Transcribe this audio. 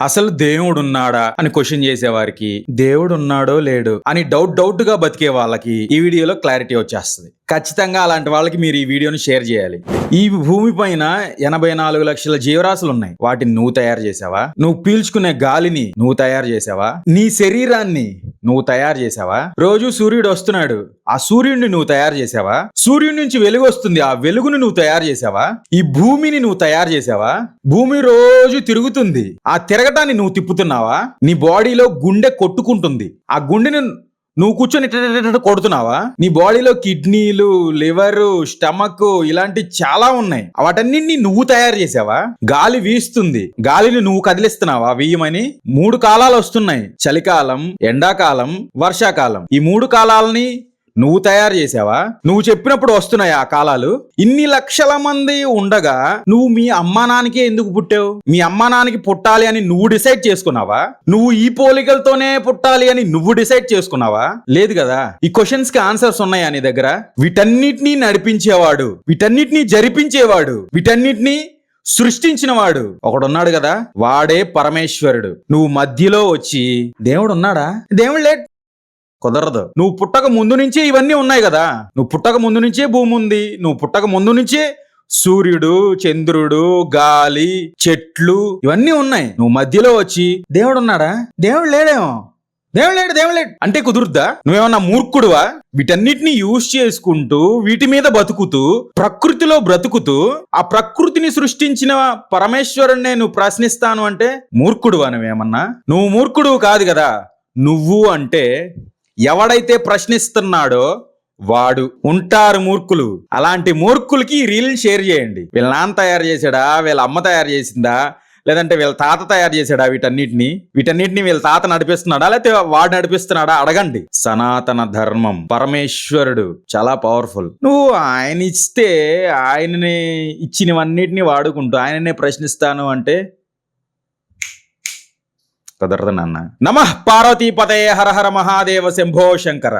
అసలు దేవుడున్నాడా అని క్వశ్చన్ చేసేవారికి దేవుడు ఉన్నాడో లేడు అని డౌట్ డౌట్గా బతికే వాళ్ళకి ఈ వీడియోలో క్లారిటీ వచ్చేస్తుంది. ఖచ్చితంగా అలాంటి వాళ్ళకి మీరు ఈ వీడియోని షేర్ చేయాలి. ఈ భూమి పైన ఎనభై నాలుగు లక్షల జీవరాశులు ఉన్నాయి. వాటిని నువ్వు తయారు చేసావా? నువ్వు పీల్చుకునే గాలిని నువ్వు తయారు చేసావా? నీ శరీరాన్ని నువ్వు తయారు చేసావా రోజు సూర్యుడు వస్తున్నాడు. ఆ సూర్యుడిని నువ్వు తయారు చేసావా సూర్యుడి నుంచి వెలుగు వస్తుంది. ఆ వెలుగును నువ్వు తయారు చేసావా ఈ భూమిని నువ్వు తయారు చేసావా భూమి రోజు తిరుగుతుంది. ఆ తిరగటాన్ని నువ్వు తిప్పుతున్నావా? నీ బాడీలో గుండె కొట్టుకుంటుంది. ఆ గుండెని నువ్వు కూర్చొని ఇట్ట కొడుతున్నావా? నీ బాడీలో కిడ్నీలు లివర్ స్టమక్ ఇలాంటి చాలా ఉన్నాయి. వాటన్నింటినీ నువ్వు తయారు చేసావా? గాలి వీస్తుంది. గాలిని నువ్వు కదిలిస్తున్నావా? వీయమని మూడు కాలాలు వస్తున్నాయి. చలికాలం ఎండాకాలం వర్షాకాలం. ఈ మూడు కాలాలని నువ్వు తయారు చేసావా? నువ్వు చెప్పినప్పుడు వస్తున్నాయి ఆ కాలాలు. ఇన్ని లక్షల మంది ఉండగా నువ్వు మీ అమ్మానాన్నకే ఎందుకు పుట్టావు? మీ అమ్మానానికి పుట్టాలి అని నువ్వు డిసైడ్ చేసుకున్నావా? నువ్వు ఈ పోలికలతోనే పుట్టాలి అని నువ్వు డిసైడ్ చేసుకున్నావా? లేదు కదా? ఈ క్వశ్చన్స్కి ఆన్సర్స్ ఉన్నాయా నీ దగ్గర? వీటన్నిటినీ నడిపించేవాడు వీటన్నిటినీ జరిపించేవాడు వీటన్నిటినీ సృష్టించినవాడు ఒకడున్నాడు కదా? వాడే పరమేశ్వరుడు. నువ్వు మధ్యలో వచ్చి దేవుడు ఉన్నాడా దేవుడు లేట్ కుదరదు. నువ్వు పుట్టక ముందు నుంచే ఇవన్నీ ఉన్నాయి కదా. నువ్వు పుట్టక ముందు నుంచే భూమి ఉంది. నువ్వు పుట్టక ముందు నుంచే సూర్యుడు చంద్రుడు గాలి చెట్లు ఇవన్నీ ఉన్నాయి. నువ్వు మధ్యలో వచ్చి దేవుడు ఉన్నాడా? దేవుడు లేడేమో. దేవుడు లేడు దేవుడు లేడు. అంటే కుదురుద్దా? నువ్వేమన్నా మూర్ఖుడువా? వీటన్నిటిని యూజ్ చేసుకుంటూ వీటి మీద బతుకుతూ ప్రకృతిలో బ్రతుకుతూ ఆ ప్రకృతిని సృష్టించిన పరమేశ్వరుణ్ణే నువ్వు ప్రశ్నిస్తాను అంటే మూర్ఖుడువా నువ్వేమన్నా? నువ్వు మూర్ఖుడు కాదు కదా. నువ్వు అంటే ఎవడైతే ప్రశ్నిస్తున్నాడో వాడు ఉంటారు మూర్ఖులు. అలాంటి మూర్ఖులకి ఈ రీల్ని షేర్ చేయండి. వీళ్ళ నాన్న తయారు చేశాడా? వీళ్ళ అమ్మ తయారు చేసిందా? లేదంటే వీళ్ళ తాత తయారు చేశాడా వీటన్నిటిని? వీటన్నిటిని వీళ్ళ తాత నడిపిస్తున్నాడా? లేకపోతే వాడు నడిపిస్తున్నాడా? అడగండి. సనాతన ధర్మం పరమేశ్వరుడు. చాలా పవర్ఫుల్ నువ్వు ఆయన ఇస్తే ఆయనని ఇచ్చినవన్నిటిని వాడుకుంటూ ఆయననే ప్రశ్నిస్తాను అంటే కుదరదు నాన్న. నమ పార్వతీపతే హర హర మహాదేవ శంభో శంకర.